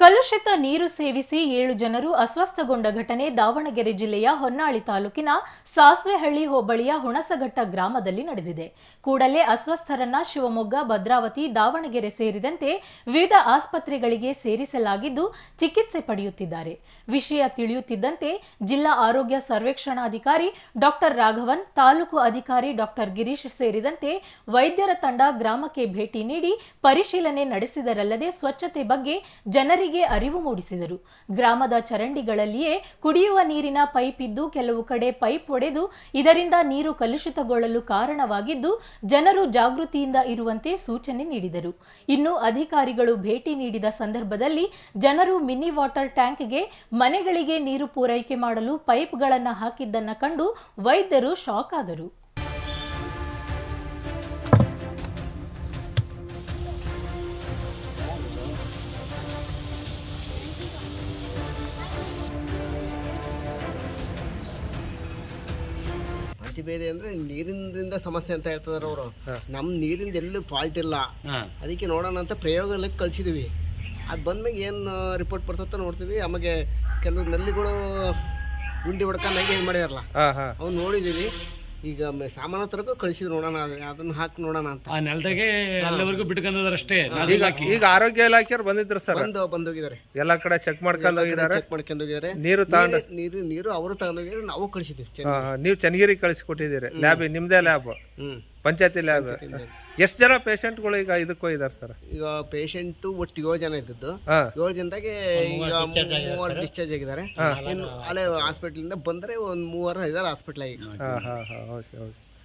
ಕಲುಷಿತ ನೀರು ಸೇವಿಸಿ ಏಳು ಜನರು ಅಸ್ವಸ್ಥಗೊಂಡ ಘಟನೆ ದಾವಣಗೆರೆ ಜಿಲ್ಲೆಯ ಹೊನ್ನಾಳಿ ತಾಲೂಕಿನ ಸಾಸ್ವೆಹಳ್ಳಿ ಹೋಬಳಿಯ ಹುಣಸಘಟ್ಟ ಗ್ರಾಮದಲ್ಲಿ ನಡೆದಿದೆ. ಕೂಡಲೇ ಅಸ್ವಸ್ಥರನ್ನ ಶಿವಮೊಗ್ಗ, ಭದ್ರಾವತಿ, ದಾವಣಗೆರೆ ಸೇರಿದಂತೆ ವಿವಿಧ ಆಸ್ಪತ್ರೆಗಳಿಗೆ ಸೇರಿಸಲಾಗಿದ್ದು ಚಿಕಿತ್ಸೆ ಪಡೆಯುತ್ತಿದ್ದಾರೆ. ವಿಷಯ ತಿಳಿಯುತ್ತಿದ್ದಂತೆ ಜಿಲ್ಲಾ ಆರೋಗ್ಯ ಸರ್ವೇಕ್ಷಣಾಧಿಕಾರಿ ಡಾಕ್ಟರ್ ರಾಘವನ್, ತಾಲೂಕು ಅಧಿಕಾರಿ ಡಾಕ್ಟರ್ ಗಿರೀಶ್ ಸೇರಿದಂತೆ ವೈದ್ಯರ ತಂಡ ಗ್ರಾಮಕ್ಕೆ ಭೇಟಿ ನೀಡಿ ಪರಿಶೀಲನೆ ನಡೆಸಿದರಲ್ಲದೆ ಸ್ವಚ್ಛತೆ ಬಗ್ಗೆ ಜನರಿಗೆ ಅರಿವು ಮೂಡಿಸಿದರು. ಗ್ರಾಮದ ಚರಂಡಿಗಳಲ್ಲಿಯೇ ಕುಡಿಯುವ ನೀರಿನ ಪೈಪ್ ಇದ್ದು ಕೆಲವು ಕಡೆ ಪೈಪ್ ಒಡೆದು ಇದರಿಂದ ನೀರು ಕಲುಷಿತಗೊಳ್ಳಲು ಕಾರಣವಾಗಿದ್ದು ಜನರು ಜಾಗೃತಿಯಿಂದ ಇರುವಂತೆ ಸೂಚನೆ ನೀಡಿದರು. ಇನ್ನು ಅಧಿಕಾರಿಗಳು ಭೇಟಿ ನೀಡಿದ ಸಂದರ್ಭದಲ್ಲಿ ಜನರು ಮಿನಿ ವಾಟರ್ ಟ್ಯಾಂಕ್ಗೆ ಮನೆಗಳಿಗೆ ನೀರು ಪೂರೈಕೆ ಮಾಡಲು ಪೈಪ್ಗಳನ್ನು ಹಾಕಿದ್ದನ್ನು ಕಂಡು ವೈದ್ಯರು ಶಾಕ್ ಆದರು. ಅತಿಬೇದೆ ಅಂದ್ರೆ ನೀರಿನಿಂದ ಸಮಸ್ಯೆ ಅಂತ ಹೇಳ್ತಿದಾರೆ ಅವರು. ನಮ್ಮ ನೀರಿಂದ ಎಲ್ಲೂ ಫಾಲ್ಟ್ ಇಲ್ಲ. ಅದಕ್ಕೆ ನೋಡೋಣ ಅಂತ ಪ್ರಯೋಗಗಳಿಗೆ ಕಳ್ಸಿದೀವಿ. ಅದು ಬಂದ್ಮೇಲೆ ಏನು ರಿಪೋರ್ಟ್ ಬರ್ತತ್ತ ನೋಡ್ತೀವಿ. ಆಮೇಲೆ ಕೆಲವು ನಲ್ಲಿಗಳು ಗುಂಡಿ ಹೊಡ್ಕೊಂಡಾಗ ಏನು ಮಾಡ್ಯಾರಲ್ಲ. ಅವ್ನು ನೋಡಿದ್ದೀವಿ ಈಗ ಮ- ಸಾಮಾನ್ಯ ತರಕು ಕಳಿಸಿದ್ರು ನೋಡೋಣ ಅದ್- ಅದನ್ನ ಹಾಕಿ ನೋಡೋಣ ಅಂತ. ಆ ನೆಲದಾಗೆ ಅಲ್ಲಿವರೆಗೂ ಅಷ್ಟೇ ಈಗ ಈಗ ಆರೋಗ್ಯ ಇಲಾಖೆಯವ್ರು ಬಂದಿದ್ರು ಸರ್. ಬಂದು ಬಂದೋಗಿದ್ದಾರೆ. ಎಲ್ಲಾ ಕಡೆ ಚೆಕ್ ಮಾಡ್ಕೊಂಡು ಹೋಗಿದ್ದಾರೆ. ಚೆಕ್ ಮಾಡ್ಕೊಂಡು ಹೋಗಿದ್ದಾರೆ. ನೀರು ತಗೊಂಡು ನೀರು- ನೀರು ನೀರು ಅವರು ತಗೊಂಡೋಗಿದ್ರೆ ನಾವು ಕಳಿಸಿದ್ದೀವಿ ನೀವು ಚೆನ್ನಗಿರಿ ಕಳಿಸಿ ಕಳಿಸ್ಕೊಟ್ಟಿದ್ದೀರಿ ಲ್ಯಾಬ್ ನಿಮ್ದೇ ಲ್ಯಾಬ್ ಹ್ಞೂ ಪಂಚಾಯತಿ ಅದು ಎಷ್ಟು ಜನ ಪೇಷಂಟ್ಗಳು ಈಗ ಇದಕ್ಕೂ ಇದಾರೆ ಸರ್? ಈಗ ಪೇಷಂಟ್ ಒಟ್ಟು ಏಳು ಜನ ಇದ್ದದ್ದು. ಹಾ. ಏಳು ಜನದಾಗೆ ಈಗ ಮೂವರು ಡಿಸ್ಚಾರ್ಜ್ ಆಗಿದ್ದಾರೆ. ಇನ್ನು ಅಲ್ಲೇ ಹಾಸ್ಪಿಟ್ಲಿಂದ ಬಂದರೆ ಒಂದು ಮೂವರು ಇದ್ದಾರೆ ಹಾಸ್ಪಿಟ್ಲ್ ಈಗ ಹಾಂ ಹಾ ಹಾ. Okay okay